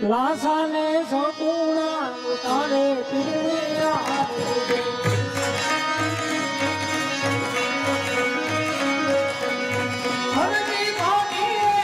લાસાને સકુણા તારે પીડી આવે હરમી ભાગીએ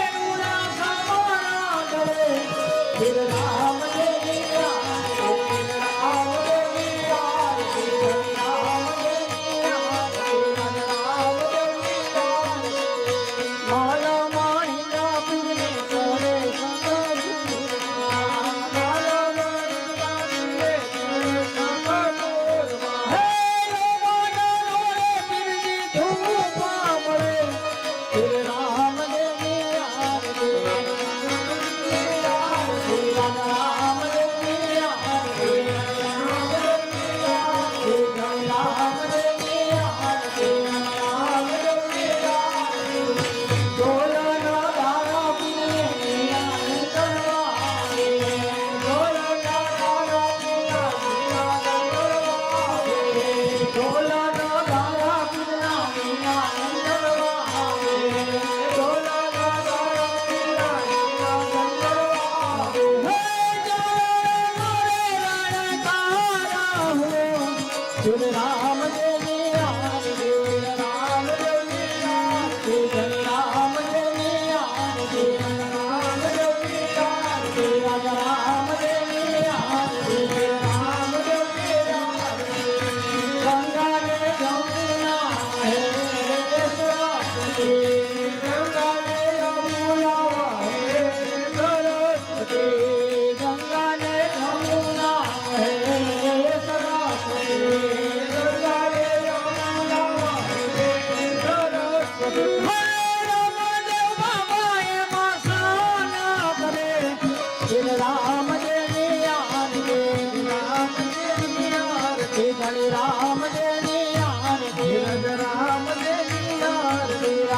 চলে না